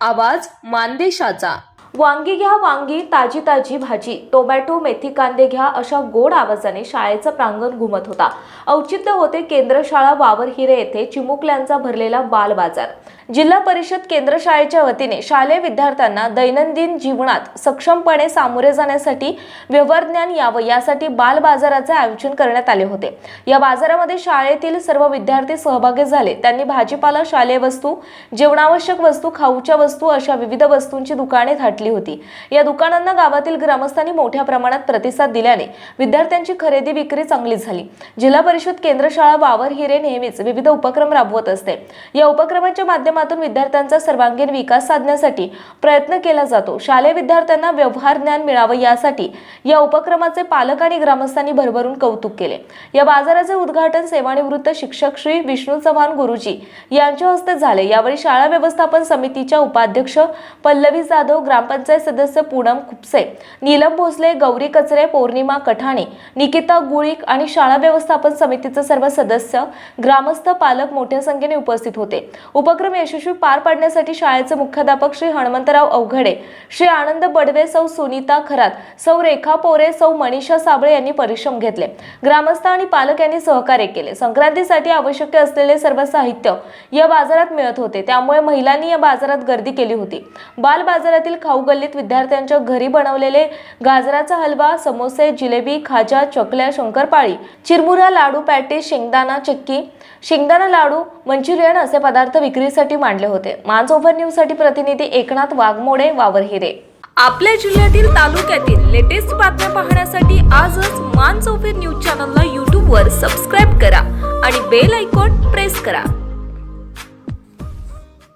आवाज मानदेशाचा. वांगी घ्या वांगी ताजी ताजी भाजी टोमॅटो मेथी कांदे घ्या अशा गोड आवाजाने शाळेचं प्रांगण घुमत होता. औचित्य होते केंद्र शाळा वावर हिरे येथे चिमुकल्यांचा भरलेला बाल बाजार. जिल्हा परिषद केंद्र शाळेच्या वतीने शालेय विद्यार्थ्यांना दैनंदिन जीवनात सक्षमपणे सामोरे जाण्यासाठी व्यवहार ज्ञान यावं यासाठी बाल बाजाराचे आयोजन करण्यात आले होते. या बाजारामध्ये शाळेतील सर्व विद्यार्थी सहभागी झाले. त्यांनी भाजीपाला शालेय वस्तू जेवणावश्यक वस्तू खाऊच्या वस्तू अशा विविध वस्तूंची दुकाने थाटली. होती. या दुकानांना गावातील ग्रामस्थांनी मोठ्या प्रमाणात प्रतिसाद दिल्याने विद्यार्थ्यांची खरेदी विक्री चांगली झाली. जिल्हा परिषद केंद्र शाळा वावर हिरे नेहमीच विविध उपक्रम राबवत असते. या उपक्रमाच्या माध्यमातून विद्यार्थ्यांचा सर्वांगीण विकास साधण्यासाठी प्रयत्न केला जातो. शालेय विद्यार्थ्यांना व्यवहार ज्ञान मिळावं यासाठी या उपक्रमाचे पालक आणि ग्रामस्थांनी भरभरून कौतुक केले. या बाजाराचे उद्घाटन सेवानिवृत्त शिक्षक श्री विष्णू चव्हाण गुरुजी यांच्या हस्ते झाले. यावेळी शाळा व्यवस्थापन समितीच्या उपाध्यक्ष पल्लवी जाधव ग्रामपंचायत पंचायत सदस्य पूनम खुपसे नीलम भोसले गौरी कचरे पौर्णिमा कठाणे निकिता गुळीक आणि शाळा व्यवस्थापन समितीचे सर्व सदस्य ग्रामस्थ पालक मोठ्या संख्येने उपस्थित होते. उपक्रम यशस्वी पार पाडण्यासाठी शाळेचे मुख्याध्यापक श्री हणमंतराव अवघडे श्री आनंद बडवे सौ सुनीता खरात सौ रेखा पोरे सौ मनीषा साबळे यांनी परिश्रम घेतले. ग्रामस्थ आणि पालक यांनी सहकार्य केले. संक्रांतीसाठी आवश्यक असलेले सर्व साहित्य या बाजारात मिळत होते. त्यामुळे महिलांनी या बाजारात गर्दी केली होती. बाल बाजारातील खाऊ गल्लीत विद्यार्थ्यांच्या घरी बनवलेले गाजराचा हलवा समोसे जिलेबी खाजा चकल्या शंकरपाळी चिरमुरा लाडू पॅटीस शेंगदाणा चिक्की. शेंगदाणा लाडू मंचुरियन असे पदार्थ विक्रीसाठी मांडले होते. मानसोफर न्यूजसाठी प्रतिनिधी एकनाथ वाघमोडे वावरहिरे आपल्या जिल्ह्यातील तालुक्यातील लेटेस्ट बातम्या पाहण्यासाठी आजच मान चौफेर न्यूज चॅनलला यूट्यूबवर सबस्क्राईब करा आणि बेल आयकॉन प्रेस करा.